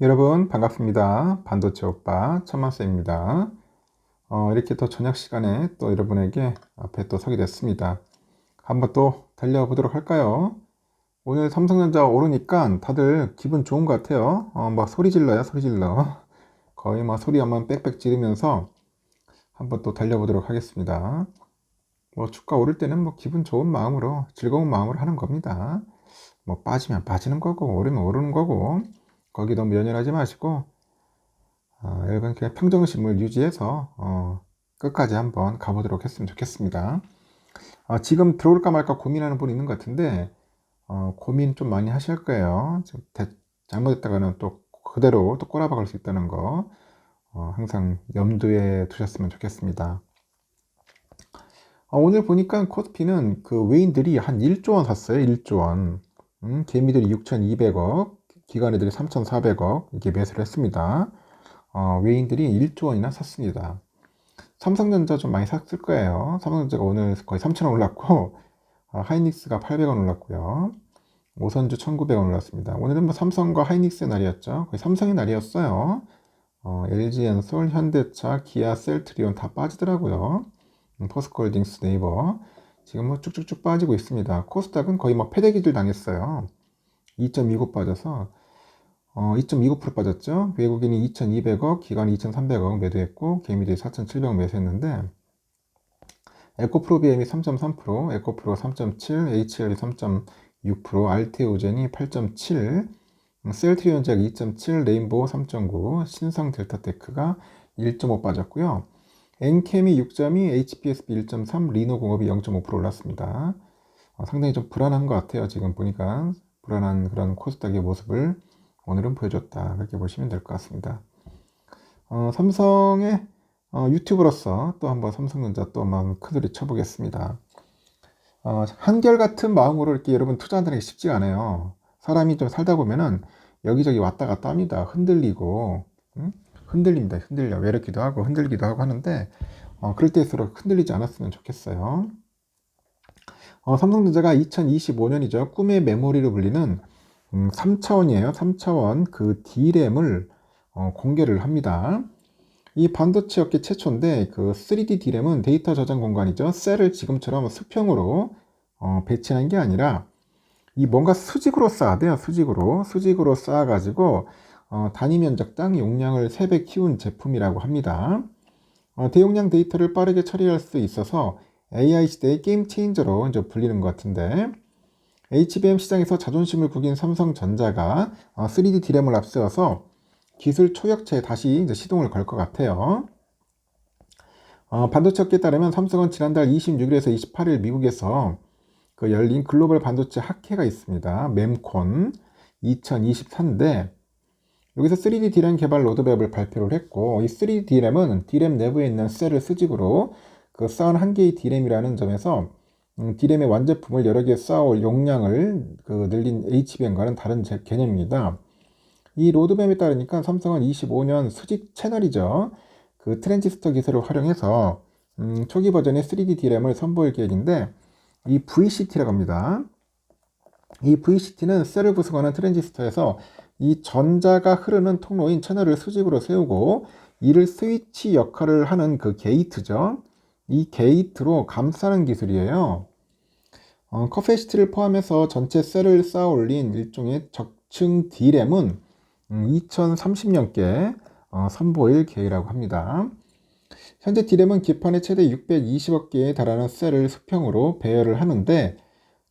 여러분 반갑습니다. 반도체 오빠 천만쌤입니다. 어, 이렇게 또 저녁 시간에 또 여러분에게 앞에 또 서게 됐습니다. 한번 또 달려보도록 할까요? 오늘 삼성전자 오르니까 다들 기분 좋은 것 같아요. 어, 막 소리 질러요, 소리 질러. 거의 막 소리 한번 빽빽 지르면서 한번 또 달려보도록 하겠습니다. 뭐 주가 오를 때는 뭐 기분 좋은 마음으로 즐거운 마음으로 하는 겁니다. 뭐 빠지면 빠지는 거고 오르면 오르는 거고 거기 너무 연연하지 마시고 어, 여러분 그냥 평정심을 유지해서 어, 끝까지 한번 가보도록 했으면 좋겠습니다. 어, 지금 들어올까 말까 고민하는 분 있는 것 같은데 어, 고민 좀 많이 하실 거예요. 지금 대, 잘못했다가는 또 그대로 또 꼬라박을 수 있다는 거 어, 항상 염두에 두셨으면 좋겠습니다. 어, 오늘 보니까 코스피는 그 외인들이 한 1조 원 샀어요. 1조 원. 음, 개미들이 6,200억, 기관 애들이 3,400억 이렇게 매수를 했습니다. 어, 외인들이 1조 원이나 샀습니다. 삼성전자 좀 많이 샀을 거예요. 삼성전자가 오늘 거의 3,000원 올랐고, 어, 하이닉스가 800원 올랐고요. 오선주 1,900원 올랐습니다. 오늘은 뭐 삼성과 하이닉스의 날이었죠. 거의 삼성의 날이었어요. 어, LG엔솔, 현대차, 기아, 셀트리온 다 빠지더라고요. 음, 포스코홀딩스, 네이버 지금 뭐 쭉쭉쭉 빠지고 있습니다. 코스닥은 거의 뭐 패대기들 당했어요. 2.29 빠져서 어, 2.29% 빠졌죠. 외국인이 2,200억, 기관이 2,300억 매도했고 개미들이 4,700억 매수했는데 에코프로 BM이 3.3%, 에코프로 3.7, HL이 3.6%, 알테오젠이 8.7, 셀트리온제약 2.7, 레인보우 3.9, 신성 델타테크가 1.5 빠졌고요. 엔캠이 6.2, HPSB 1.3, 리노공업이 0.5% 올랐습니다. 어, 상당히 좀 불안한 것 같아요. 지금 보니까 불안한 그런 코스닥의 모습을 오늘은 보여줬다. 그렇게 보시면 될 것 같습니다. 어, 삼성의 어, 유튜브로서 또 한번 삼성전자 또 한번 큰소리 쳐보겠습니다. 어, 한결같은 마음으로 이렇게 여러분 투자한다는 게 쉽지가 않아요. 사람이 좀 살다 보면은 여기저기 왔다 갔다 합니다. 흔들리고, 응? 흔들립니다. 흔들려. 외롭기도 하고 흔들기도 하고 하는데, 어, 그럴 때일수록 흔들리지 않았으면 좋겠어요. 어, 삼성전자가 2025년이죠. 꿈의 메모리로 불리는 음, 3차원이에요. 3차원 그 D램을 어, 공개를 합니다. 이 반도체 업계 최초인데 그 3D D램은 데이터 저장 공간이죠. 셀을 지금처럼 수평으로 어, 배치한 게 아니라 이 뭔가 수직으로 쌓아야 돼요. 수직으로 수직으로 쌓아가지고 어, 단위 면적당 용량을 3배 키운 제품이라고 합니다. 어, 대용량 데이터를 빠르게 처리할 수 있어서 AI 시대의 게임 체인저로 이제 불리는 것 같은데 HBM 시장에서 자존심을 구긴 삼성전자가 3D 어, D램을 앞세워서 기술 초역체에 다시 시동을 걸 것 같아요. 어, 반도체 업계에 따르면 삼성은 지난달 26일에서 28일 미국에서 그 열린 글로벌 반도체 학회가 있습니다. mem콘 2024인데 여기서 3D D램 개발 로드맵을 발표를 했고 이 3D D램은 D램 내부에 있는 셀을 수직으로 그 쌓은 한 개의 D램이라는 점에서 음, D램의 완제품을 여러 개 쌓아올 용량을 그 늘린 HBM과는 다른 개념입니다. 이 로드맵에 따르니까 삼성은 25년 수직 채널이죠. 그 트랜지스터 기술을 활용해서 음, 초기 버전의 3D D램을 선보일 계획인데 이 VCT라고 합니다. 이 VCT는 셀을 구성하는 트랜지스터에서 이 전자가 흐르는 통로인 채널을 수직으로 세우고 이를 스위치 역할을 하는 그 게이트죠. 이 게이트로 감싸는 기술이에요. 어, 커페시티를 포함해서 전체 셀을 쌓아 올린 일종의 적층 D램은 음, 2030년께 어, 선보일 계획이라고 합니다. 현재 D램은 기판의 최대 620억 개에 달하는 셀을 수평으로 배열을 하는데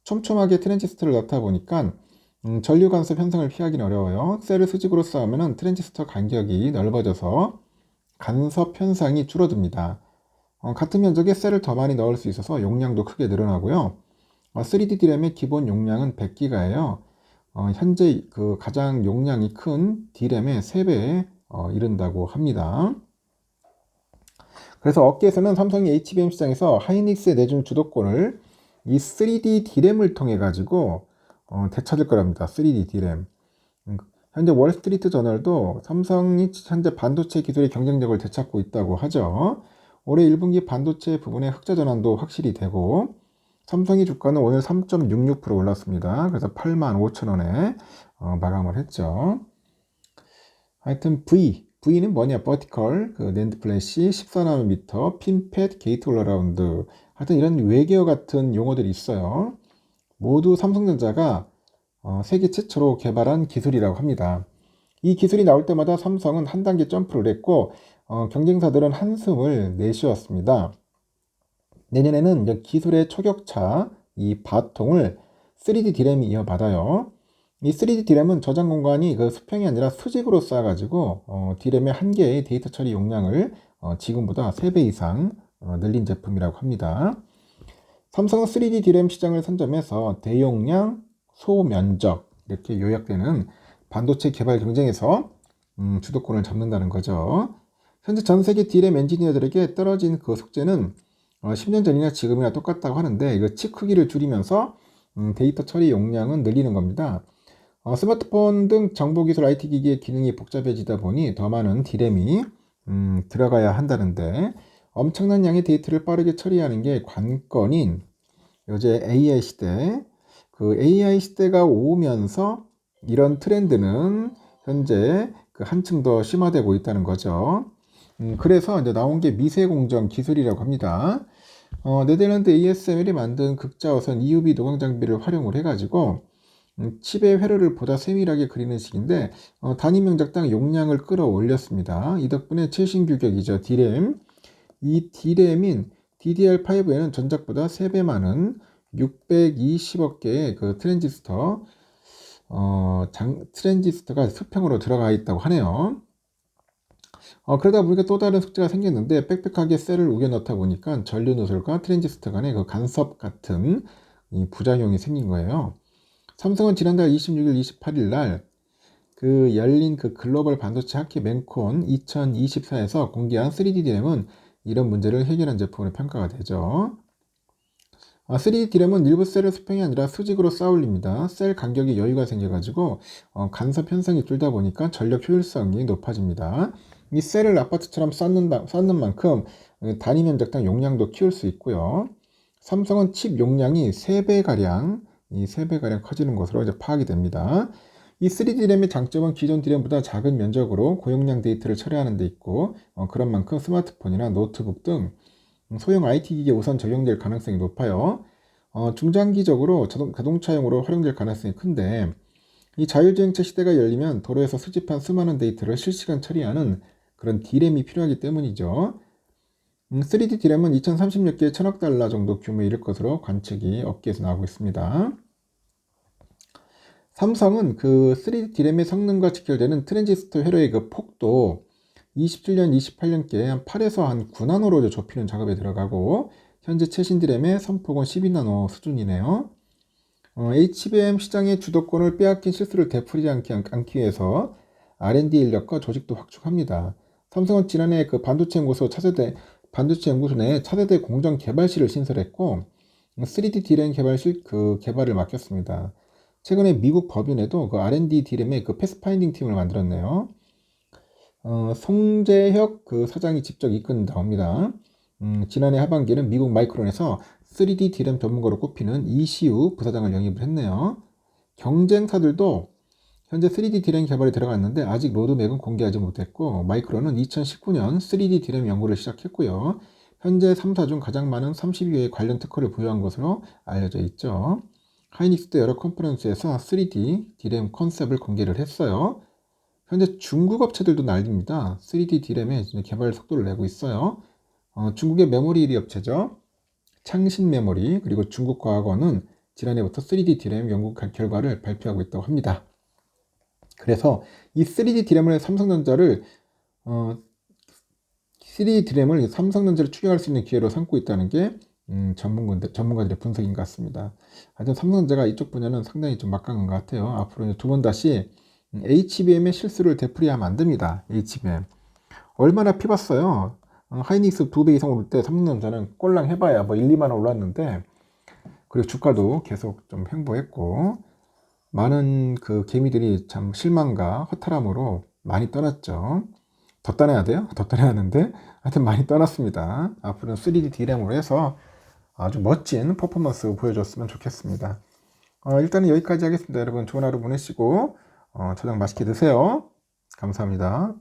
촘촘하게 트랜지스터를 넣다 보니까 음, 전류 간섭 현상을 피하기는 어려워요. 셀을 수직으로 쌓으면 트랜지스터 간격이 넓어져서 간섭 현상이 줄어듭니다. 어, 같은 면적에 셀을 더 많이 넣을 수 있어서 용량도 크게 늘어나고요. 어, 3D D램의 기본 용량은 100기가예요. 어, 현재 그 가장 용량이 큰 D램의 3배에 어, 이른다고 합니다. 그래서 업계에서는 삼성이 HBM 시장에서 하이닉스에 내준 주도권을 이 3D D램을 통해 가지고 어, 되찾을 거랍니다. 3D D램. 음, 현재 월스트리트 저널도 삼성이 현재 반도체 기술의 경쟁력을 되찾고 있다고 하죠. 올해 1분기 반도체 부분의 흑자 전환도 확실히 되고 삼성의 주가는 오늘 3.66% 올랐습니다. 그래서 8만 5천 원에 어, 마감을 했죠. 하여튼 V, V는 뭐냐? 버티컬, 그 낸드 플래시, 14나노미터, 핀팻, 게이트 올라라운드. 하여튼 이런 외계어 같은 용어들이 있어요. 모두 삼성전자가 어, 세계 최초로 개발한 기술이라고 합니다. 이 기술이 나올 때마다 삼성은 한 단계 점프를 했고 어, 경쟁사들은 한숨을 내쉬었습니다. 내년에는 기술의 초격차, 이 바통을 3D 디램이 이어받아요. 이 3D 디램은 저장 공간이 그 수평이 아니라 수직으로 쌓아가지고 어, 디램의 한 개의 데이터 처리 용량을 어, 지금보다 3배 이상 어, 늘린 제품이라고 합니다. 삼성은 3D 디램 시장을 선점해서 대용량, 소면적 이렇게 요약되는 반도체 개발 경쟁에서 음, 주도권을 잡는다는 거죠. 현재 전 세계 디램 엔지니어들에게 떨어진 그 숙제는 어, 10년 전이나 지금이나 똑같다고 하는데 이거 칩 크기를 줄이면서 음, 데이터 처리 용량은 늘리는 겁니다. 어, 스마트폰 등 정보기술 IT 기기의 기능이 복잡해지다 보니 더 많은 디램이 음, 들어가야 한다는데 엄청난 양의 데이터를 빠르게 처리하는 게 관건인 요새 AI 시대 그 AI 시대가 오면서 이런 트렌드는 현재 그 한층 더 심화되고 있다는 거죠. 음, 그래서 이제 나온 게 미세공정 기술이라고 합니다. 어, 네덜란드 ASML이 만든 극자어선 EUV 노광 장비를 활용을 해가지고 음, 칩의 회로를 보다 세밀하게 그리는 식인데 어, 단위 명작당 용량을 끌어올렸습니다. 이 덕분에 최신 규격이죠. D램. 이 D램인 DDR5에는 전작보다 3배 많은 620억 개의 그 트랜지스터 어, 장, 트랜지스터가 수평으로 들어가 있다고 하네요. 어, 그러다 보니까 또 다른 숙제가 생겼는데 빽빽하게 셀을 우겨 넣다 보니까 전류 노즐과 트랜지스터 간의 그 간섭 같은 이 부작용이 생긴 거예요. 삼성은 지난달 26일, 28일 날 그 열린 그 글로벌 반도체 학회 맹콘 2024에서 공개한 3D DRAM은 이런 문제를 해결한 제품으로 평가가 되죠. 3D 아, 일부 셀을 수평이 아니라 수직으로 쌓아올립니다. 셀 간격이 여유가 생겨가지고 어, 간섭 현상이 줄다 보니까 전력 효율성이 높아집니다. 이 셀을 아파트처럼 쌓는, 쌓는 만큼 단위 면적당 용량도 키울 수 있고요. 삼성은 칩 용량이 3배가량 이 3배가량 커지는 것으로 이제 파악이 됩니다. 이 3D 램의 장점은 기존 디램보다 작은 면적으로 고용량 데이터를 처리하는 데 있고 어, 그런 만큼 스마트폰이나 노트북 등 소형 IT 기기에 우선 적용될 가능성이 높아요. 어, 중장기적으로 자동, 자동차용으로 활용될 가능성이 큰데 이 자율주행차 시대가 열리면 도로에서 수집한 수많은 데이터를 실시간 처리하는 그런 디램이 필요하기 때문이죠. 3D 음, 디램은 2030몇 개의 천억 달러 정도 규모에 이를 것으로 관측이 업계에서 나오고 있습니다. 삼성은 그 3D 디램의 성능과 직결되는 트랜지스터 회로의 그 폭도 27년, 28년께 한 8에서 한 9나노로 좁히는 작업에 들어가고 현재 최신 디램의 선폭은 12나노 수준이네요. 어, HBM 시장의 주도권을 빼앗긴 실수를 되풀이지 않기, 않기 위해서 R&D 인력과 조직도 확충합니다. 삼성은 지난해 그 반도체 연구소 차세대 반도체 연구소 내 차세대 공정 개발실을 신설했고 3D 디램 개발실 그 개발을 맡겼습니다. 최근에 미국 법인에도 그 R&D 디램의 그 패스파인딩 팀을 만들었네요. 어, 송재혁 그 사장이 직접 이끈다고 합니다. 음, 지난해 하반기에는 미국 마이크론에서 3D 디램 전문가로 꼽히는 이시우 부사장을 영입을 했네요. 경쟁사들도 현재 3D 디램 개발에 들어갔는데 아직 로드맵은 공개하지 못했고 마이크론은 2019년 3D 디램 연구를 시작했고요. 현재 3사 중 가장 많은 30여의 관련 특허를 보유한 것으로 알려져 있죠. 하이닉스도 여러 컨퍼런스에서 3D 디램 컨셉을 공개를 했어요. 현재 중국 업체들도 난립니다. 3D 디램의 개발 속도를 내고 있어요. 어, 중국의 메모리 1위 업체죠. 창신 메모리 그리고 중국 과학원은 지난해부터 3D 디램 연구 결과를 발표하고 있다고 합니다. 그래서 이 3D 디램을 삼성전자를 어, 3D 디램을 삼성전자를 추격할 수 있는 기회로 삼고 있다는 게 음, 전문가들, 전문가들의 분석인 것 같습니다. 하여튼 삼성전자가 이쪽 분야는 상당히 좀 막강한 것 같아요. 앞으로 두 번 다시 HBM의 실수를 되풀이하면 안 됩니다. HBM. 얼마나 피봤어요. 어, 하이닉스 두 배 이상 오를 때 삼성전자는 꼴랑 해봐야 뭐 1, 2만 원 올랐는데 그리고 주가도 계속 좀 횡보했고 많은 그 개미들이 참 실망과 허탈함으로 많이 떠났죠. 더 떠나야 돼요? 더 떠나야 하는데 하여튼 많이 떠났습니다. 앞으로는 3D D램으로 해서 아주 멋진 퍼포먼스 보여줬으면 좋겠습니다. 어, 일단은 여기까지 하겠습니다. 여러분 좋은 하루 보내시고 어, 저녁 맛있게 드세요. 감사합니다.